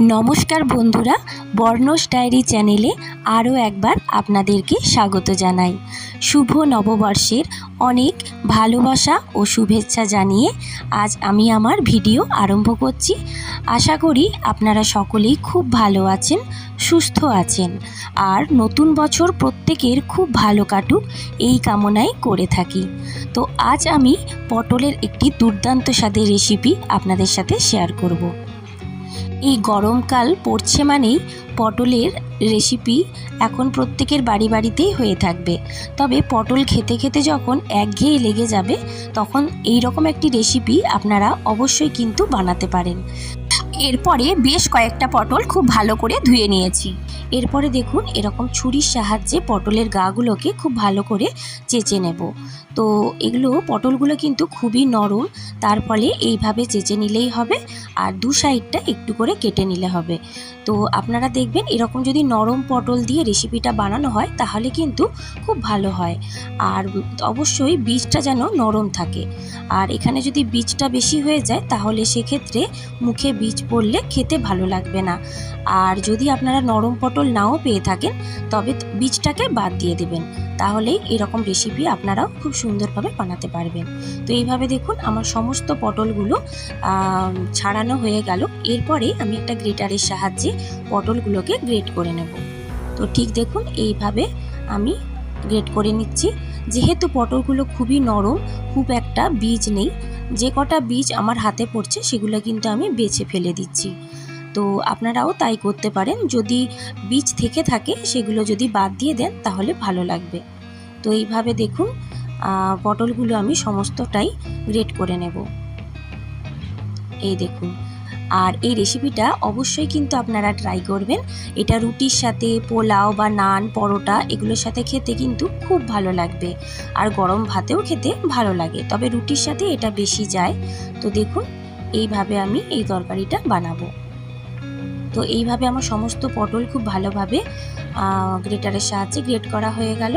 নমস্কার বন্ধুরা, বর্ণস ডায়েরি চ্যানেলে আরও একবার আপনাদেরকে স্বাগত জানাই। শুভ নববর্ষের অনেক ভালোবাসা ও শুভেচ্ছা জানিয়ে আজ আমি আমার ভিডিও আরম্ভ করছি। আশা করি আপনারা সকলেই খুব ভালো আছেন, সুস্থ আছেন। আর নতুন বছর প্রত্যেকের খুব ভালো কাটুক, এই কামনাই করে থাকি। তো আজ আমি পটলের একটি দুর্দান্ত স্বাদের রেসিপি আপনাদের সাথে শেয়ার করব। এই গরমকাল পড়ছে মানেই পটলের রেসিপি এখন প্রত্যেকের বাড়ি বাড়িতেই হয়ে থাকবে। তবে পটল খেতে খেতে যখন একঘেয়ে লেগে যাবে, তখন এই রকম একটি রেসিপি আপনারা অবশ্যই কিন্তু বানাতে পারেন। এরপরে বেশ কয়েকটা পটল খুব ভালো করে ধুয়ে নিয়েছি। এরপরে দেখুন এরকম ছুরির সাহায্যে পটলের গাগুলোকে খুব ভালো করে চেঁচে নেব। তো এগুলো পটলগুলো কিন্তু খুবই নরম, তার ফলে এইভাবে চেঁচে নিলেই হবে আর দু সাইডটা একটু করে কেটে নিলে হবে। তো আপনারা দেখবেন এরকম যদি নরম পটল দিয়ে রেসিপিটা বানানো হয় তাহলে কিন্তু খুব ভালো হয়। আর অবশ্যই বীজটা যেন নরম থাকে। আর এখানে যদি বীজটা বেশি হয়ে যায় তাহলে সেক্ষেত্রে মুখে বীজ পড়লে খেতে ভালো লাগবে না। আর যদি আপনারা নরম পটল নাও পেয়ে থাকেন, তবে বীজটাকে বাদ দিয়ে দেবেন। তাহলেই এরকম রেসিপি আপনারাও খুব সুন্দরভাবে বানাতে পারবেন। তো এইভাবে দেখুন, আমার সমস্ত পটলগুলো ছাড়ানো হয়ে গেল। এরপরে আমি একটা গ্রেটারের সাহায্যে পটলগুলোকে গ্রেট করে নেব। তো ঠিক দেখুন, এইভাবে আমি গ্রেট করে নিচ্ছি। যেহেতু পটলগুলো খুবই নরম, খুব একটা বীজ নেই, যে কটা বীজ আমার হাতে পড়ছে সেগুলো কিন্তু আমি বেছে ফেলে দিচ্ছি। তো আপনারাও তাই করতে পারেন। যদি বীজ থেকে থাকে, সেগুলো যদি বাদ দিয়ে দেন, তাহলে ভালো লাগবে। তো এইভাবে দেখুন পটলগুলো আমি সমস্তটাই গ্রেট করে নেব। এই দেখুন। আর এই রেসিপিটা অবশ্যই কিন্তু আপনারা ট্রাই করবেন। এটা রুটির সাথে, পোলাও বা নান, পরোটা, এগুলোর সাথে খেতে কিন্তু খুব ভালো লাগবে। আর গরম ভাতেও খেতে ভালো লাগে। তবে রুটির সাথে এটা বেশি যায়। তো দেখুন, এইভাবে আমি এই তরকারিটা বানাবো। তো এইভাবে আমার সমস্ত পটল খুব ভালোভাবে গ্রেটারের সাহায্যে গ্রেট করা হয়ে গেল।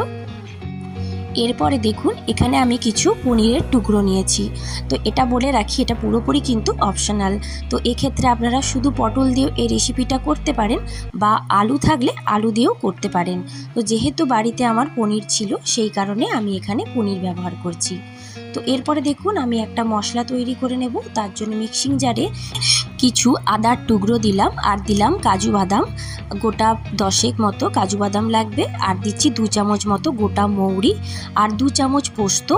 এরপরে দেখুন, এখানে আমি কিছু পনিরের টুকরো নিয়েছি। তো এটা বলে রাখি, এটা পুরোপুরি কিন্তু অপশনাল। তো এক্ষেত্রে আপনারা শুধু পটল দিয়েও এই রেসিপিটা করতে পারেন বা আলু থাকলে আলু দিয়েও করতে পারেন। তো যেহেতু বাড়িতে আমার পনির ছিল, সেই কারণে আমি এখানে পনির ব্যবহার করছি। তো এরপরে দেখুন, আমি একটা মশলা তৈরি করে নেব। তার জন্য মিক্সিং জারে কিছু আদার টুকরো দিলাম আর দিলাম কাজু বাদাম। গোটা দশেক মতো কাজু বাদাম লাগবে। আর দিচ্ছি দু চামচ মতো গোটা মৌরি আর দু চামচ পোস্ত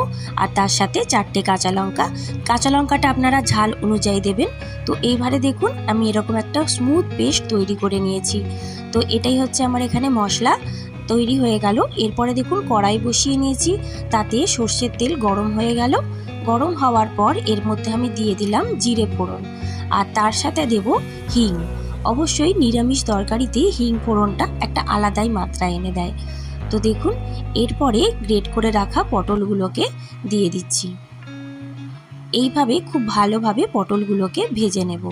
আর তার সাথে চারটে কাঁচা লঙ্কা। কাঁচা লঙ্কাটা আপনারা ঝাল অনুযায়ী দেবেন। তো এইবারে দেখুন, আমি এরকম একটা স্মুথ পেস্ট তৈরি করে নিয়েছি। তো এটাই হচ্ছে আমার এখানে মশলা। তৈরি হয়ে গেল। এরপরে দেখুন কড়াই বসিয়ে নিয়েছি। তাতে সর্ষের তেল গরম হয়ে গেল। গরম হওয়ার পর এর মধ্যে আমি দিয়ে দিলাম জিরে ফোড়ন। আর তার সাথে দেব হিং। অবশ্যই নিরামিষ তরকারিতে হিং ফোড়নটা একটা আলাদাই মাত্রা এনে দেয়। তো দেখুন, এরপরে গ্রেট করে রাখা পটলগুলোকে দিয়ে দিচ্ছি। এইভাবে খুব ভালোভাবে পটলগুলোকে ভেজে নেব।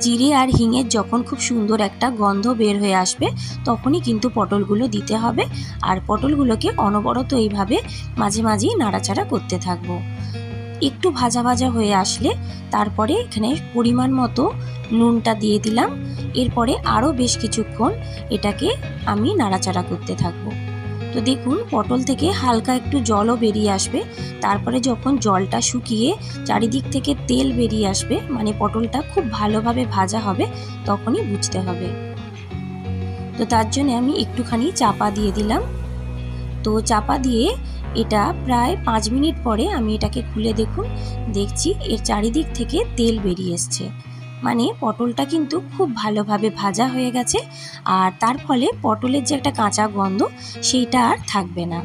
জিরে আর হিঙের যখন খুব সুন্দর একটা গন্ধ বের হয়ে আসবে, তখনই কিন্তু পটলগুলো দিতে হবে। আর পটলগুলোকে অনবরত এইভাবে মাঝে মাঝেই নাড়াচাড়া করতে থাকব। একটু ভাজা ভাজা হয়ে আসলে তারপরে এখানে পরিমাণ মতো নুনটা দিয়ে দিলাম। এরপরে আরও বেশ কিছুক্ষণ এটাকে আমি নাড়াচাড়া করতে থাকব। তো দেখুন, পটল থেকে হালকা একটু জলও বেরিয়ে আসবে। তারপরে যখন জলটা শুকিয়ে চারিদিক থেকে তেল বেরিয়ে আসবে মানে পটলটা খুব ভালোভাবে ভাজা হবে, তখনই বুঝতে হবে। তো তার জন্য আমি একটুখানি চাপা দিয়ে দিলাম। তো চাপা দিয়ে এটা প্রায় পাঁচ মিনিট পরে আমি এটাকে খুলে দেখুন, দেখছি এর চারিদিক থেকে তেল বেরিয়ে এসছে। মানে পটলটা কিন্তু খুব ভালোভাবে ভাজা হয়ে গেছে, আর তার ফলে পটলের যে একটা কাঁচা গন্ধ সেইটা আর থাকবে না।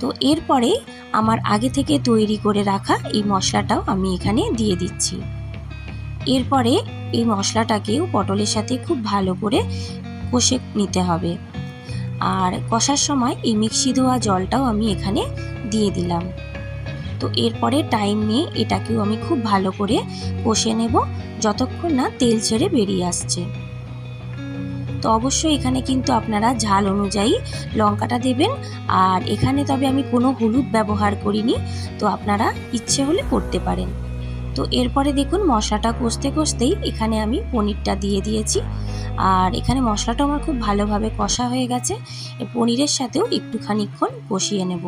তো এরপরে আমার আগে থেকে তৈরি করে রাখা এই মশলাটাও আমি এখানে দিয়ে দিচ্ছি। এরপরে এই মশলাটাকেও পটলের সাথে খুব ভালো করে কষে নিতে হবে। আর কষার সময় এই মিক্সি ধোয়া জলটাও আমি এখানে দিয়ে দিলাম। তো এরপরে টাইম নিয়ে এটাকেও আমি খুব ভালো করে কষে নেব যতক্ষণ না তেল ছেড়ে বেরিয়ে আসছে। তো অবশ্যই এখানে কিন্তু আপনারা ঝাল অনুযায়ী লঙ্কাটা দেবেন। আর এখানে তবে আমি কোনো হলুদ ব্যবহার করিনি, তো আপনারা ইচ্ছে হলে করতে পারেন। তো এরপরে দেখুন মশলাটা কষতে কষতেই এখানে আমি পনিরটা দিয়ে দিয়েছি। আর এখানে মশলাটা আমার খুব ভালোভাবে কষা হয়ে গেছে। পনিরের সাথেও একটু খানিকক্ষণ কষিয়ে নেব।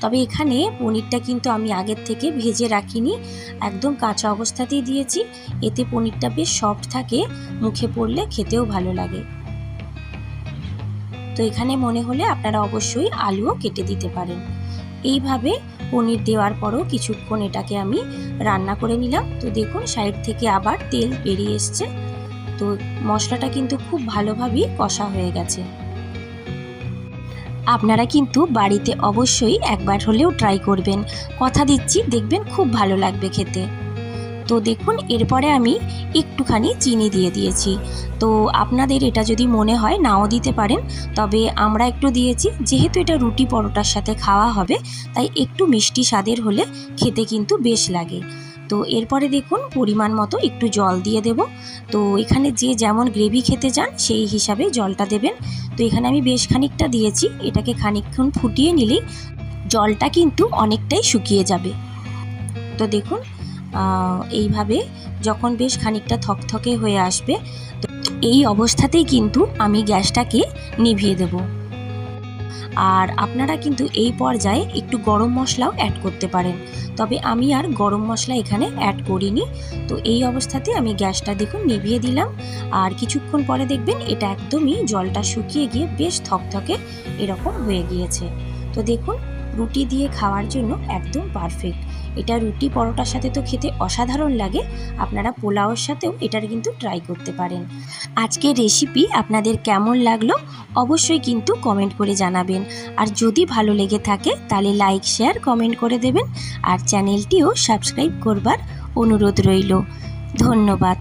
তবে এখানে পনিরটা কিন্তু আমি আগের থেকে ভেজে রাখিনি, একদম কাঁচা অবস্থাতেই দিয়েছি। এতে পনিরটা বেশ সফট থাকে, মুখে পড়লে খেতেও ভালো লাগে। তো এখানে মনে হলে আপনারা অবশ্যই আলুও কেটে দিতে পারেন। এইভাবে পনির দেওয়ার পরও কিছুক্ষণ এটাকে আমি রান্না করে নিলাম। তো দেখুন, সাইড থেকে আবার তেল বেরিয়ে এসছে। তো মশলাটা কিন্তু খুব ভালোভাবেই কষা হয়ে গেছে। আপনারা কিন্তু বাড়িতে অবশ্যই একবার হলেও ট্রাই করবেন। কথা দিচ্ছি, দেখবেন খুব ভালো লাগবে খেতে। তো দেখুন, এরপরে আমি একটুখানি চিনি দিয়ে দিয়েছি। তো আপনাদের এটা যদি মনে হয় নাও দিতে পারেন, তবে আমরা একটু দিয়েছি। যেহেতু এটা রুটি পরোটার সাথে খাওয়া হবে, তাই একটু মিষ্টি স্বাদের হলে খেতে কিন্তু বেশ লাগে। তো এরপরে দেখুন পরিমাণ মতো একটু জল দিয়ে দেব। তো এখানে যে যেমন গ্রেভি খেতে চান সেই হিসাবে জলটা দেবেন। তো এখানে আমি বেশ খানিকটা দিয়েছি, এটাকে খানিকক্ষণ ফুটিয়ে নিলেই জলটা কিন্তু অনেকটাই শুকিয়ে যাবে। তো দেখুন এইভাবে যখন বেশ খানিকটা থকথকে হয়ে আসবে, তো এই অবস্থাতেই কিন্তু আমি গ্যাসটাকে নিভিয়ে দেব। আর আপনারা কিন্তু এই পর্যায়ে একটু গরম মশলাও অ্যাড করতে পারেন। তবে আমি আর গরম মশলা এখানে অ্যাড করিনি। তো এই অবস্থাতে আমি গ্যাসটা দেখুন নিভিয়ে দিলাম। আর কিছুক্ষণ পরে দেখবেন এটা একদমই জলটা শুকিয়ে গিয়ে বেশ থকথকে এরকম হয়ে গিয়েছে। তো দেখুন, রুটি দিয়ে খাওয়ার জন্য একদম পারফেক্ট এটা রুটি পরোটার সাথে তো খেতে অসাধারণ লাগে। আপনারা পোলাওয়ের সাথেও এটার কিন্তু ট্রাই করতে পারেন। আজকের রেসিপি আপনাদের কেমন লাগল অবশ্যই কিন্তু কমেন্ট করে জানাবেন। আর যদি ভালো লেগে থাকে তাহলে লাইক শেয়ার কমেন্ট করে দেবেন। আর চ্যানেলটিও সাবস্ক্রাইব করবার অনুরোধ রইল। ধন্যবাদ।